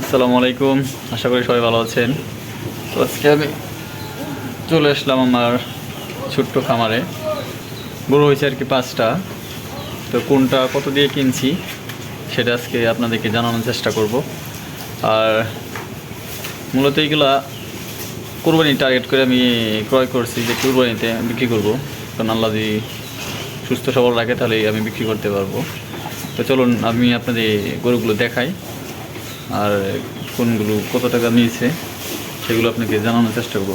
আসসালামু আলাইকুম। আশা করি সবাই ভালো আছেন। তো আজকে আমি চলে আসলাম আমার ছোট্ট খামারে। গরু হয়েছে আর কি পাঁচটা। তো কোনটা, কত দিয়ে কিনছি, সেটা আজকে আপনাদেরকে জানানোর চেষ্টা করব। আর মূলত এইগুলা কোরবানি টার্গেট করে আমি ক্রয় করছি যে কোরবানিতে বিক্রি করব। কারণ আল্লাহ যদি সুস্থ সবল রাখে তাহলে আমি বিক্রি করতে পারব। তো চলুন, আমি আপনাদের গরুগুলো দেখাই। আর কোনগুলো, কত টাকা নিয়েছে, সেগুলো আপনাকে জানানোর চেষ্টা করব।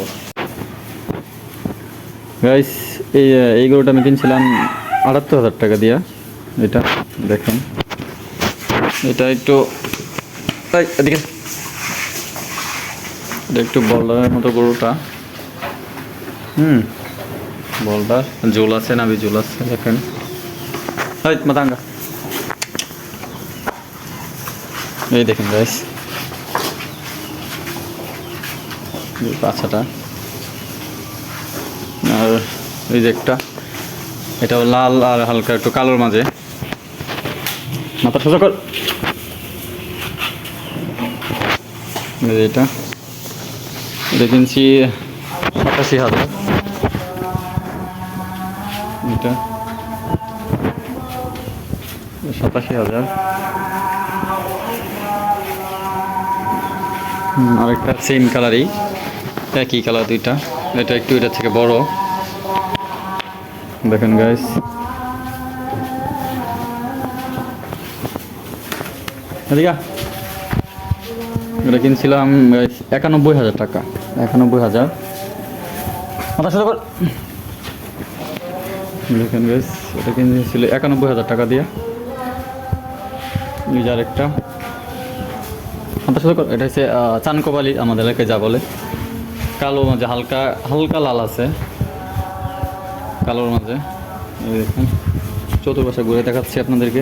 গাইস এই এই গরুটা আমি কিনছিলাম আটাত্তর হাজার টাকা দিয়া। এটা দেখেন। এটা একটু এদিকে। একটু বলদারের মতো গরুটা। হুম, বলদার। জোল আছে নাবি জোল আছে, দেখেন। এই মাতাঙ্গা এই দেখেন গাইস পাছাটা আর এই যে একটা এটা লাল আর হালকা একটু কালোর মাঝে। মাথা সোজা কর। এটা। এটা সাতাশি হাজার। এটা। সাতাশি হাজার। আরেকটা সেম কালারই একই কালার দুইটা। এটা একটু এটা থেকে বড়। দেখেন গাইস এটা কিনছিলাম একানব্বই হাজার টাকা। একানব্বই হাজার। মাথা সাথে কর। গাইস এটা কিনছিল একানব্বই হাজার টাকা দিয়ে। এই যে এটা হচ্ছে চানকোবালি আমাদের এলাকায় যা বলে। কালো মাঝে হালকা হালকা লাল আছে। কালোর মাঝে। দেখুন, চতুর্পাশে ঘুরে দেখাচ্ছি আপনাদেরকে।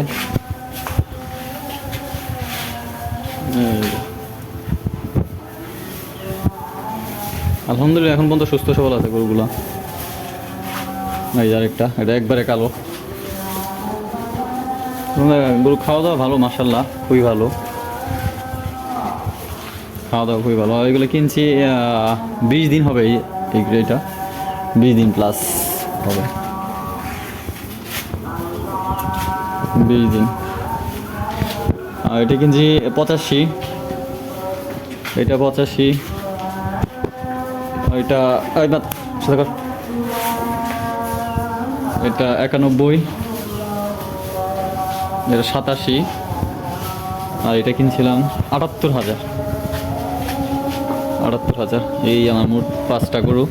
আলহামদুলিল্লাহ, এখন পর্যন্ত সুস্থ সবল আছে গরুগুলো। এই এটা একবারে কালো। গরু খাওয়া দাওয়া ভালো মাসাল্লাহ খুবই ভালো। খাওয়া দাওয়া খুবই ভালো। এগুলো কিনছি বিশ দিন হবে এই বিশ দিন প্লাস হবে। বিশ দিন। আর এটা কিনছি পঁচাশি। এটা পঁচাশি। এটা। এটা একানব্বই। এটা সাতাশি। আর এটা কিনছিলাম আটাত্তর হাজার। আটাত্তর হাজার। এই আমার মোট পাঁচটা গরু।